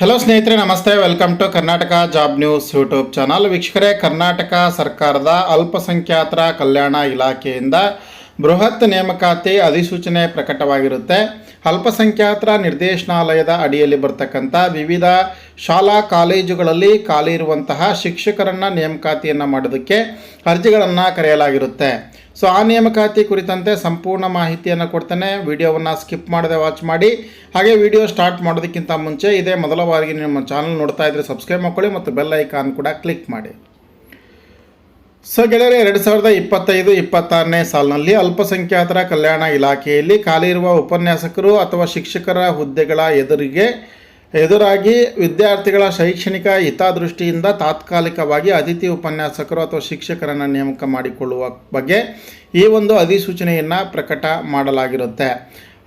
Hello ಸ್ನೇಹಿತರೆ, ನಮಸ್ತೆ. Welcome to Karnataka job news YouTube channel ವೀಕ್ಷಕರೇ, ಕರ್ನಾಟಕ ಸರ್ಕಾರದ ಅಲ್ಪಸಂಖ್ಯಾತರ ಕಲ್ಯಾಣ ಇಲಾಖೆಯಿಂದ ಬೃಹತ್ ನೇಮಕಾತಿ ಅಧಿಸೂಚನೆ ಪ್ರಕಟವಾಗಿರುತ್ತೆ. ಅಲ್ಪಸಂಖ್ಯಾತರ ನಿರ್ದೇಶನಾಲಯದ ಅಡಿಯಲ್ಲಿ ಬರ್ತಕ್ಕಂಥ ವಿವಿಧ ಶಾಲಾ ಕಾಲೇಜುಗಳಲ್ಲಿ ಖಾಲಿ ಇರುವಂತಹ ಶಿಕ್ಷಕರನ್ನು ನೇಮಕಾತಿಯನ್ನು ಮಾಡೋದಕ್ಕೆ ಅರ್ಜಿಗಳನ್ನು ಕರೆಯಲಾಗಿರುತ್ತೆ. ಸೊ, ಆ ನೇಮಕಾತಿ ಕುರಿತಂತೆ ಸಂಪೂರ್ಣ ಮಾಹಿತಿಯನ್ನು ಕೊಡ್ತೇನೆ. ವಿಡಿಯೋವನ್ನು ಸ್ಕಿಪ್ ಮಾಡದೆ ವಾಚ್ ಮಾಡಿ. ಹಾಗೆ ವಿಡಿಯೋ ಸ್ಟಾರ್ಟ್ ಮಾಡೋದಕ್ಕಿಂತ ಮುಂಚೆ ಇದೇ ಮೊದಲ ಬಾರಿಗೆ ನಿಮ್ಮ ಚಾನಲ್ ನೋಡ್ತಾ ಇದ್ದರೆ ಸಬ್ಸ್ಕ್ರೈಬ್ ಮಾಡ್ಕೊಳ್ಳಿ ಮತ್ತು ಬೆಲ್ ಐಕಾನ್ ಕೂಡ ಕ್ಲಿಕ್ ಮಾಡಿ. ಸೊ ಗೆಳೆಯರೆ, ಎರಡು ಸಾವಿರದ ಇಪ್ಪತ್ತೈದು, ಇಪ್ಪತ್ತಾರನೇ ಸಾಲಿನಲ್ಲಿ ಅಲ್ಪಸಂಖ್ಯಾತರ ಕಲ್ಯಾಣ ಇಲಾಖೆಯಲ್ಲಿ ಖಾಲಿ ಇರುವ ಉಪನ್ಯಾಸಕರು ಅಥವಾ ಶಿಕ್ಷಕರ ಹುದ್ದೆಗಳ ಎದುರಿಗೆ ಎದುರಾಗಿ ವಿದ್ಯಾರ್ಥಿಗಳ ಶೈಕ್ಷಣಿಕ ಹಿತದೃಷ್ಟಿಯಿಂದ ತಾತ್ಕಾಲಿಕವಾಗಿ ಅತಿಥಿ ಉಪನ್ಯಾಸಕರು ಅಥವಾ ಶಿಕ್ಷಕರನ್ನು ನೇಮಕ ಮಾಡಿಕೊಳ್ಳುವ ಬಗ್ಗೆ ಈ ಒಂದು ಅಧಿಸೂಚನೆಯನ್ನು ಪ್ರಕಟ ಮಾಡಲಾಗಿರುತ್ತೆ.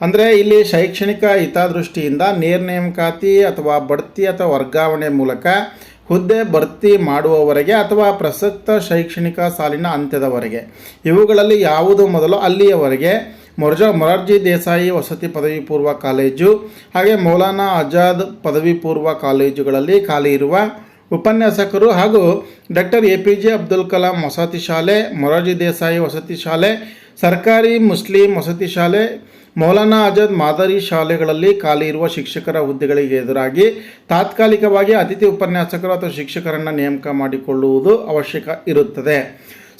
ಅಂದರೆ ಇಲ್ಲಿ ಶೈಕ್ಷಣಿಕ ಹಿತದೃಷ್ಟಿಯಿಂದ ನೇರ ನೇಮಕಾತಿ ಅಥವಾ ಬಡ್ತಿ ಅಥವಾ ವರ್ಗಾವಣೆ ಮೂಲಕ ಹುದ್ದೆ ಭರ್ತಿ ಮಾಡುವವರೆಗೆ ಅಥವಾ ಪ್ರಸಕ್ತ ಶೈಕ್ಷಣಿಕ ಸಾಲಿನ ಅಂತ್ಯದವರೆಗೆ. ಇವುಗಳಲ್ಲಿ ಯಾವುದು ಮೊದಲು ಅಲ್ಲಿಯವರೆಗೆ? ಮೊರ್ಜ ಮೊರಾರ್ಜಿ ದೇಸಾಯಿ ವಸತಿ ಪದವಿ ಪೂರ್ವ ಕಾಲೇಜು, ಹಾಗೆ ಮೌಲಾನಾ ಆಜಾದ್ ಪದವಿ ಪೂರ್ವ ಕಾಲೇಜುಗಳಲ್ಲಿ ಖಾಲಿ ಇರುವ ಉಪನ್ಯಾಸಕರು ಹಾಗೂ doctor A P J Abdul Kalam ವಸತಿ ಶಾಲೆ, ಮೊರಾರ್ಜಿ ದೇಸಾಯಿ ವಸತಿ ಶಾಲೆ, ಸರ್ಕಾರಿ ಮುಸ್ಲಿಂ ವಸತಿ ಶಾಲೆ ಮೌಲಾನಾ ಆಜಾದ್ ಮಾದರಿ ಶಾಲೆಗಳಲ್ಲಿ ಖಾಲಿ ಇರುವ ಶಿಕ್ಷಕರ ಹುದ್ದೆಗಳಿಗೆ ಎದುರಾಗಿ ತಾತ್ಕಾಲಿಕವಾಗಿ ಅತಿಥಿ ಉಪನ್ಯಾಸಕರು ಅಥವಾ ಶಿಕ್ಷಕರನ್ನು ನೇಮಕ ಮಾಡಿಕೊಳ್ಳುವುದು ಅವಶ್ಯಕ ಇರುತ್ತದೆ.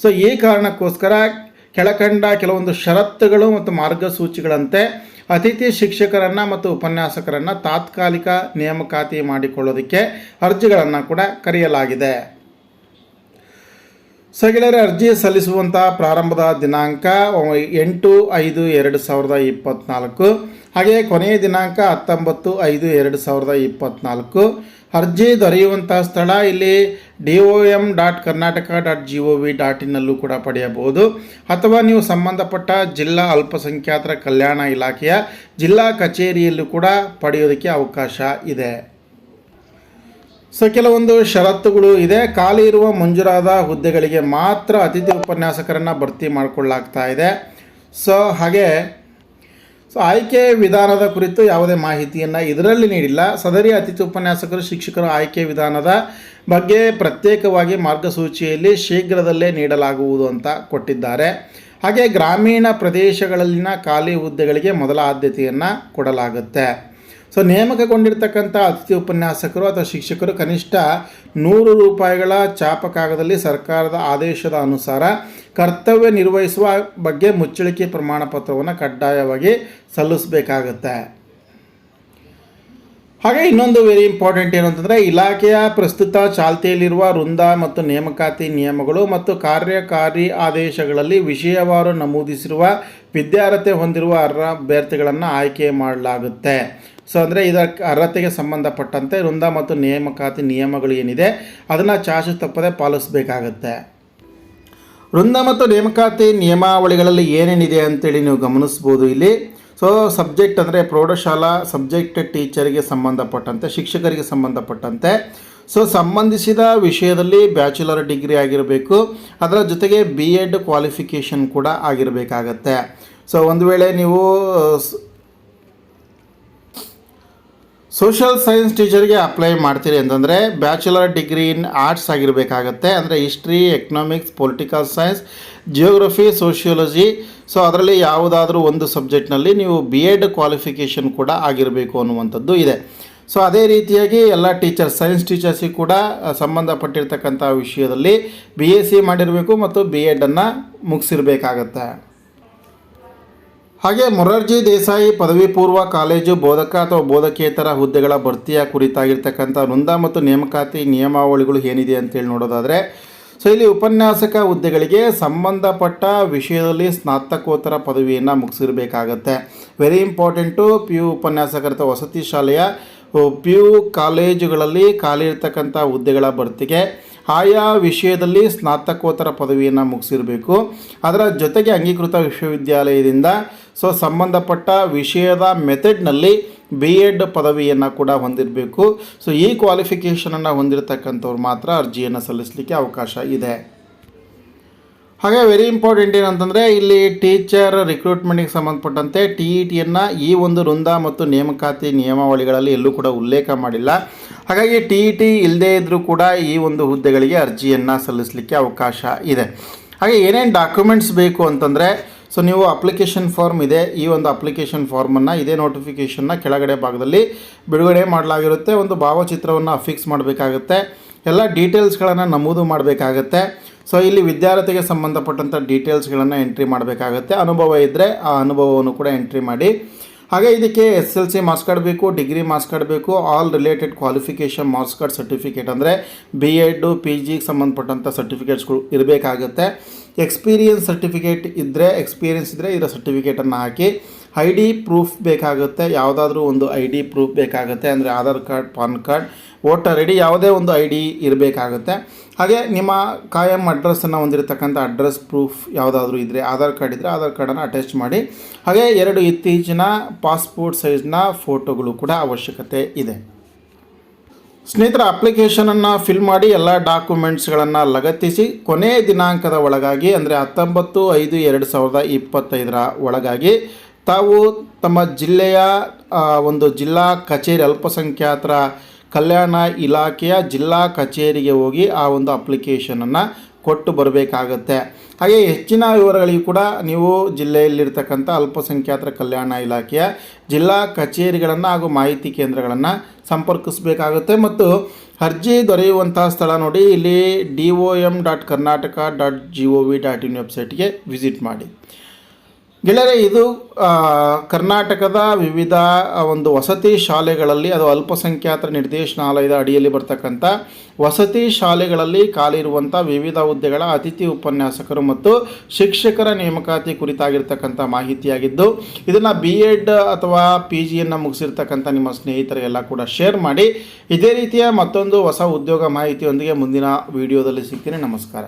ಸೊ ಈ ಕಾರಣಕ್ಕೋಸ್ಕರ ಕೆಳಕಂಡ ಕೆಲವೊಂದು ಷರತ್ತುಗಳು ಮತ್ತು ಮಾರ್ಗಸೂಚಿಗಳಂತೆ ಅತಿಥಿ ಶಿಕ್ಷಕರನ್ನು ಮತ್ತು ಉಪನ್ಯಾಸಕರನ್ನು ತಾತ್ಕಾಲಿಕ ನೇಮಕಾತಿ ಮಾಡಿಕೊಳ್ಳೋದಕ್ಕೆ ಅರ್ಜಿಗಳನ್ನು ಕೂಡ ಕರೆಯಲಾಗಿದೆ. ಸೊ ಗೆಳೆಯರೆ ಅರ್ಜಿ ಸಲ್ಲಿಸುವಂಥ ಪ್ರಾರಂಭದ ದಿನಾಂಕ ಎಂಟು ಐದು ಎರಡು ಸಾವಿರದ ಇಪ್ಪತ್ತ್ನಾಲ್ಕು ಹಾಗೆ ಕೊನೆಯ ದಿನಾಂಕ ಹತ್ತೊಂಬತ್ತು ಐದು ಎರಡು ಸಾವಿರದ ಇಪ್ಪತ್ತ್ನಾಲ್ಕು ಅರ್ಜಿ ದೊರೆಯುವಂಥ ಸ್ಥಳ ಇಲ್ಲಿ D O M dot Karnataka dot G O V dot ಇನ್ನಲ್ಲೂ ಕೂಡ ಪಡೆಯಬಹುದು. ಅಥವಾ ನೀವು ಸಂಬಂಧಪಟ್ಟ ಜಿಲ್ಲಾ ಅಲ್ಪಸಂಖ್ಯಾತರ ಕಲ್ಯಾಣ ಇಲಾಖೆಯ ಜಿಲ್ಲಾ ಕಚೇರಿಯಲ್ಲೂ ಕೂಡ ಪಡೆಯೋದಕ್ಕೆ ಅವಕಾಶ ಇದೆ. ಸೊ ಕೆಲವೊಂದು ಷರತ್ತುಗಳು ಇದೆ. ಖಾಲಿ ಇರುವ ಮಂಜೂರಾದ ಹುದ್ದೆಗಳಿಗೆ ಮಾತ್ರ ಅತಿಥಿ ಉಪನ್ಯಾಸಕರನ್ನು ಭರ್ತಿ ಮಾಡಿಕೊಳ್ಳಾಗ್ತಾ ಇದೆ. ಸೊ ಹಾಗೆ ಸೊ ಆಯ್ಕೆ ವಿಧಾನದ ಕುರಿತು ಯಾವುದೇ ಮಾಹಿತಿಯನ್ನು ಇದರಲ್ಲಿ ನೀಡಿಲ್ಲ. ಸದರಿ ಅತಿಥಿ ಉಪನ್ಯಾಸಕರು, ಶಿಕ್ಷಕರ ಆಯ್ಕೆ ವಿಧಾನದ ಬಗ್ಗೆ ಪ್ರತ್ಯೇಕವಾಗಿ ಮಾರ್ಗಸೂಚಿಯಲ್ಲಿ ಶೀಘ್ರದಲ್ಲೇ ನೀಡಲಾಗುವುದು ಅಂತ ಕೊಟ್ಟಿದ್ದಾರೆ. ಹಾಗೆ, ಗ್ರಾಮೀಣ ಪ್ರದೇಶಗಳಲ್ಲಿನ ಖಾಲಿ ಹುದ್ದೆಗಳಿಗೆ ಮೊದಲ ಆದ್ಯತೆಯನ್ನು ಕೊಡಲಾಗುತ್ತೆ. ಸೊ ನೇಮಕಗೊಂಡಿರ್ತಕ್ಕಂಥ ಅತಿಥಿ ಉಪನ್ಯಾಸಕರು ಅಥವಾ ಶಿಕ್ಷಕರು ಕನಿಷ್ಠ ನೂರು ರೂಪಾಯಿಗಳ ಚಾಪ ಕಾಗದಲ್ಲಿ ಸರ್ಕಾರದ ಆದೇಶದ ಅನುಸಾರ ಕರ್ತವ್ಯ ನಿರ್ವಹಿಸುವ ಬಗ್ಗೆ ಮುಚ್ಚಳಿಕೆ ಪ್ರಮಾಣ ಪತ್ರವನ್ನು ಕಡ್ಡಾಯವಾಗಿ ಸಲ್ಲಿಸಬೇಕಾಗುತ್ತೆ. ಹಾಗೆ ಇನ್ನೊಂದು ವೆರಿ ಇಂಪಾರ್ಟೆಂಟ್ ಏನು ಅಂತಂದರೆ ಇಲಾಖೆಯ ಪ್ರಸ್ತುತ ಚಾಲ್ತಿಯಲ್ಲಿರುವ ವೃಂದ ಮತ್ತು ನೇಮಕಾತಿ ನಿಯಮಗಳು ಮತ್ತು ಕಾರ್ಯಕಾರಿ ಆದೇಶಗಳಲ್ಲಿ ವಿಷಯವಾರು ನಮೂದಿಸಿರುವ ವಿದ್ಯಾರ್ಹತೆ ಹೊಂದಿರುವ ಅರ್ಹ ಅಭ್ಯರ್ಥಿಗಳನ್ನು ಆಯ್ಕೆ ಮಾಡಲಾಗುತ್ತೆ. ಸೊ ಅಂದರೆ ಇದರ ಅರ್ಹತೆಗೆ ಸಂಬಂಧಪಟ್ಟಂತೆ ವೃಂದ ಮತ್ತು ನೇಮಕಾತಿ ನಿಯಮಗಳು ಏನಿದೆ, ಅದನ್ನು ಚಾಚು ತಪ್ಪದೆ ಪಾಲಿಸಬೇಕಾಗತ್ತೆ. ವೃಂದ ಮತ್ತು ನೇಮಕಾತಿ ನಿಯಮಾವಳಿಗಳಲ್ಲಿ ಏನೇನಿದೆ ಅಂತೇಳಿ ನೀವು ಗಮನಿಸ್ಬೋದು ಇಲ್ಲಿ. ಸೊ ಸಬ್ಜೆಕ್ಟ್ ಅಂದರೆ ಪ್ರೌಢಶಾಲಾ ಸಬ್ಜೆಕ್ಟ್ ಟೀಚರಿಗೆ ಸಂಬಂಧಪಟ್ಟಂತೆ, ಶಿಕ್ಷಕರಿಗೆ ಸಂಬಂಧಪಟ್ಟಂತೆ. ಸೊ ಸಂಬಂಧಿಸಿದ ವಿಷಯದಲ್ಲಿ ಬ್ಯಾಚುಲರ್ ಡಿಗ್ರಿ ಆಗಿರಬೇಕು. ಅದರ ಜೊತೆಗೆ ಬಿ ಎಡ್ ಕ್ವಾಲಿಫಿಕೇಷನ್ ಕೂಡ ಆಗಿರಬೇಕಾಗತ್ತೆ. ಸೊ ಒಂದು ವೇಳೆ ನೀವು ಸ್- ಸೋಷಲ್ ಸೈನ್ಸ್ ಟೀಚರ್ಗೆ ಅಪ್ಲೈ ಮಾಡ್ತೀರಿ ಅಂತಂದರೆ ಬ್ಯಾಚುಲರ್ ಡಿಗ್ರಿ ಇನ್ ಆರ್ಟ್ಸ್ ಆಗಿರಬೇಕಾಗತ್ತೆ. ಅಂದರೆ history economics political science geography sociology so ಅದರಲ್ಲಿ ಯಾವುದಾದ್ರೂ ಒಂದು ಸಬ್ಜೆಕ್ಟ್ನಲ್ಲಿ ನೀವು ಬಿ ಎಡ್ ಕ್ವಾಲಿಫಿಕೇಷನ್ ಕೂಡ ಆಗಿರಬೇಕು ಅನ್ನುವಂಥದ್ದು ಇದೆ. ಸೊ ಅದೇ ರೀತಿಯಾಗಿ ಎಲ್ಲ ಟೀಚರ್ಸ್ ಸೈನ್ಸ್ ಟೀಚರ್ಸಿಗೆ ಕೂಡ ಸಂಬಂಧಪಟ್ಟಿರ್ತಕ್ಕಂಥ ವಿಷಯದಲ್ಲಿ ಬಿ ಎಸ್ ಸಿ ಮಾಡಿರಬೇಕು ಮತ್ತು ಬಿ ಎಡನ್ನು ಮುಗಿಸಿರ್ಬೇಕಾಗತ್ತೆ. ಹಾಗೆ ಮೊರಾರ್ಜಿ ದೇಸಾಯಿ ಪದವಿ ಪೂರ್ವ ಕಾಲೇಜು ಬೋಧಕ ಅಥವಾ ಬೋಧಕೇತರ ಹುದ್ದೆಗಳ ಭರ್ತಿಯ ಕುರಿತಾಗಿರ್ತಕ್ಕಂಥ ವೃಂದ ಮತ್ತು ನೇಮಕಾತಿ ನಿಯಮಾವಳಿಗಳು ಏನಿದೆ ಅಂತೇಳಿ ನೋಡೋದಾದರೆ, ಸೊ ಇಲ್ಲಿ ಉಪನ್ಯಾಸಕ ಹುದ್ದೆಗಳಿಗೆ ಸಂಬಂಧಪಟ್ಟ ವಿಷಯದಲ್ಲಿ ಸ್ನಾತಕೋತ್ತರ ಪದವಿಯನ್ನು ಮುಗಿಸಿರಬೇಕಾಗತ್ತೆ. ವೆರಿ ಇಂಪಾರ್ಟೆಂಟು ಪಿ ಯು ಉಪನ್ಯಾಸಕರ ವಸತಿ ಶಾಲೆಯ ಪಿ ಯು ಕಾಲೇಜುಗಳಲ್ಲಿ ಖಾಲಿ ಇರ್ತಕ್ಕಂಥ ಹುದ್ದೆಗಳ ಭರ್ತಿಗೆ ಆಯಾ ವಿಷಯದಲ್ಲಿ ಸ್ನಾತಕೋತ್ತರ ಪದವಿಯನ್ನು ಮುಗಿಸಿರಬೇಕು. ಅದರ ಜೊತೆಗೆ ಅಂಗೀಕೃತ ವಿಶ್ವವಿದ್ಯಾಲಯದಿಂದ ಸೊ ಸಂಬಂಧಪಟ್ಟ ವಿಷಯದ ಮೆಥಡ್ನಲ್ಲಿ ಬಿ ಎಡ್ ಪದವಿಯನ್ನು ಕೂಡ ಹೊಂದಿರಬೇಕು. ಸೊ ಈ ಕ್ವಾಲಿಫಿಕೇಷನನ್ನು ಹೊಂದಿರತಕ್ಕಂಥವ್ರು ಮಾತ್ರ ಅರ್ಜಿಯನ್ನು ಸಲ್ಲಿಸಲಿಕ್ಕೆ ಅವಕಾಶ ಇದೆ. ಹಾಗೆ ವೆರಿ ಇಂಪಾರ್ಟೆಂಟ್ ಏನಂತಂದರೆ ಇಲ್ಲಿ ಟೀಚರ್ ರಿಕ್ರೂಟ್ಮೆಂಟಿಗೆ ಸಂಬಂಧಪಟ್ಟಂತೆ ಟಿ ಇ ಟಿಯನ್ನು ಈ ಒಂದು ವೃಂದ ಮತ್ತು ನೇಮಕಾತಿ ನಿಯಮಾವಳಿಗಳಲ್ಲಿ ಎಲ್ಲೂ ಕೂಡ ಉಲ್ಲೇಖ ಮಾಡಿಲ್ಲ. ಹಾಗಾಗಿ ಟಿ ಇ ಟಿ ಇಲ್ಲದೇ ಇದ್ದರೂ ಕೂಡ ಈ ಒಂದು ಹುದ್ದೆಗಳಿಗೆ ಅರ್ಜಿಯನ್ನು ಸಲ್ಲಿಸಲಿಕ್ಕೆ ಅವಕಾಶ ಇದೆ. ಹಾಗೆ ಏನೇನು ಡಾಕ್ಯುಮೆಂಟ್ಸ್ ಬೇಕು ಅಂತಂದರೆ ಸೊ ನೀವು ಅಪ್ಲಿಕೇಶನ್ ಫಾರ್ಮ್ ಇದೆ. ಈ ಒಂದು ಅಪ್ಲಿಕೇಶನ್ ಫಾರ್ಮನ್ನು ಇದೇ ನೋಟಿಫಿಕೇಷನ್ನ ಕೆಳಗಡೆ ಭಾಗದಲ್ಲಿ ಬಿಡುಗಡೆ ಮಾಡಲಾಗಿರುತ್ತೆ. ಒಂದು ಭಾವಚಿತ್ರವನ್ನು ಅಫಿಕ್ಸ್ ಮಾಡಬೇಕಾಗುತ್ತೆ. ಎಲ್ಲ ಡೀಟೇಲ್ಸ್ಗಳನ್ನು ನಮೂದು ಮಾಡಬೇಕಾಗತ್ತೆ. ಸೊ ಇಲ್ಲಿ ವಿದ್ಯಾರ್ಥಿಗೆ ಸಂಬಂಧಪಟ್ಟಂಥ ಡೀಟೇಲ್ಸ್ಗಳನ್ನು ಎಂಟ್ರಿ ಮಾಡಬೇಕಾಗತ್ತೆ. ಅನುಭವ ಇದ್ದರೆ ಆ ಅನುಭವವನ್ನು ಕೂಡ ಎಂಟ್ರಿ ಮಾಡಿ. ಹಾಗೆ ಇದಕ್ಕೆ S L C marks card ಬೇಕು, ಡಿಗ್ರಿ ಮಾರ್ಕ್ಸ್ ಕಾರ್ಡ್ ಬೇಕು, all related qualification marks card certificate ಅಂದರೆ ಬಿ ಎಡ್ಡು ಪಿ ಜಿಗೆ ಸಂಬಂಧಪಟ್ಟಂಥ ಸರ್ಟಿಫಿಕೇಟ್ಸ್ಗಳು ಇರಬೇಕಾಗುತ್ತೆ. ಎಕ್ಸ್ಪೀರಿಯನ್ಸ್ ಸರ್ಟಿಫಿಕೇಟ್ ಇದ್ದರೆ ಎಕ್ಸ್ಪೀರಿಯನ್ಸ್ ಇದ್ದರೆ ಇದರ ಸರ್ಟಿಫಿಕೇಟನ್ನು ಹಾಕಿ ಐ ಡಿ ಪ್ರೂಫ್ ಬೇಕಾಗುತ್ತೆ. ಯಾವುದಾದ್ರೂ ಒಂದು ಐ ಡಿ ಪ್ರೂಫ್ ಬೇಕಾಗುತ್ತೆ. ಅಂದರೆ Aadhaar card, PAN card voter I ಯಾವುದೇ ಒಂದು ಐ ಡಿ ಇರಬೇಕಾಗುತ್ತೆ. ಹಾಗೆ ನಿಮ್ಮ ಕಾಯಂ ಅಡ್ರೆಸ್ಸನ್ನು ಹೊಂದಿರತಕ್ಕಂಥ ಅಡ್ರೆಸ್ ಪ್ರೂಫ್ ಯಾವುದಾದ್ರೂ ಇದ್ದರೆ ಆಧಾರ್ ಕಾರ್ಡ್ ಇದ್ದರೆ ಆಧಾರ್ ಕಾರ್ಡನ್ನು ಅಟ್ಯಾಚ್ ಮಾಡಿ. ಹಾಗೆ ಎರಡು ಇತ್ತೀಚಿನ ಪಾಸ್ಪೋರ್ಟ್ ಸೈಜ್ನ ಫೋಟೋಗಳು ಕೂಡ ಅವಶ್ಯಕತೆ ಇದೆ. ಸ್ನೇಹಿತರ, ಅಪ್ಲಿಕೇಶನನ್ನು ಫಿಲ್ ಮಾಡಿ ಎಲ್ಲ ಡಾಕ್ಯುಮೆಂಟ್ಸ್ಗಳನ್ನು ಲಗತ್ತಿಸಿ ಕೊನೆಯ ದಿನಾಂಕದ ಒಳಗಾಗಿ, ಅಂದರೆ ಹತ್ತೊಂಬತ್ತು ಐದು ಎರಡು ಸಾವಿರದ ಇಪ್ಪತ್ತೈದರ ಒಳಗಾಗಿ ತಾವು ತಮ್ಮ ಜಿಲ್ಲೆಯ ಒಂದು ಜಿಲ್ಲಾ ಕಚೇರಿ ಅಲ್ಪಸಂಖ್ಯಾತರ ಕಲ್ಯಾಣ ಇಲಾಖೆಯ ಜಿಲ್ಲಾ ಕಚೇರಿಗೆ ಹೋಗಿ ಆ ಒಂದು ಅಪ್ಲಿಕೇಶನನ್ನು ಕೊಟ್ಟು ಬರಬೇಕಾಗತ್ತೆ. ಹಾಗೆ ಹೆಚ್ಚಿನ ವಿವರಗಳಿಗೂ ಕೂಡ ನೀವು ಜಿಲ್ಲೆಯಲ್ಲಿರ್ತಕ್ಕಂಥ ಅಲ್ಪಸಂಖ್ಯಾತರ ಕಲ್ಯಾಣ ಇಲಾಖೆಯ ಜಿಲ್ಲಾ ಕಚೇರಿಗಳನ್ನು ಹಾಗೂ ಮಾಹಿತಿ ಕೇಂದ್ರಗಳನ್ನು ಸಂಪರ್ಕಿಸಬೇಕಾಗುತ್ತೆ. ಮತ್ತು ಅರ್ಜಿ ದೊರೆಯುವಂಥ ಸ್ಥಳ ನೋಡಿ, ಇಲ್ಲಿ D O M dot Karnataka dot G O V dot in ವೆಬ್ಸೈಟ್ಗೆ ವಿಸಿಟ್ ಮಾಡಿ. ಗೆಳೆಯರೆ, ಇದು ಕರ್ನಾಟಕದ ವಿವಿಧ ಒಂದು ವಸತಿ ಶಾಲೆಗಳಲ್ಲಿ, ಅದು ಅಲ್ಪಸಂಖ್ಯಾತರ ನಿರ್ದೇಶನಾಲಯದ ಅಡಿಯಲ್ಲಿ ಬರ್ತಕ್ಕಂಥ ವಸತಿ ಶಾಲೆಗಳಲ್ಲಿ ಖಾಲಿರುವಂಥ ವಿವಿಧ ಹುದ್ದೆಗಳ ಅತಿಥಿ ಉಪನ್ಯಾಸಕರು ಮತ್ತು ಶಿಕ್ಷಕರ ನೇಮಕಾತಿ ಕುರಿತಾಗಿರ್ತಕ್ಕಂಥ ಮಾಹಿತಿಯಾಗಿದ್ದು, ಇದನ್ನು ಬಿ ಎಡ್ ಅಥವಾ ಪಿ ಜಿಯನ್ನು ಮುಗಿಸಿರ್ತಕ್ಕಂಥ ನಿಮ್ಮ ಸ್ನೇಹಿತರಿಗೆಲ್ಲ ಕೂಡ ಶೇರ್ ಮಾಡಿ, ಇದೇ ರೀತಿಯ ಮತ್ತೊಂದು ಹೊಸ ಉದ್ಯೋಗ ಮಾಹಿತಿಯೊಂದಿಗೆ ಮುಂದಿನ ವಿಡಿಯೋದಲ್ಲಿ ಸಿಗ್ತೀನಿ. ನಮಸ್ಕಾರ.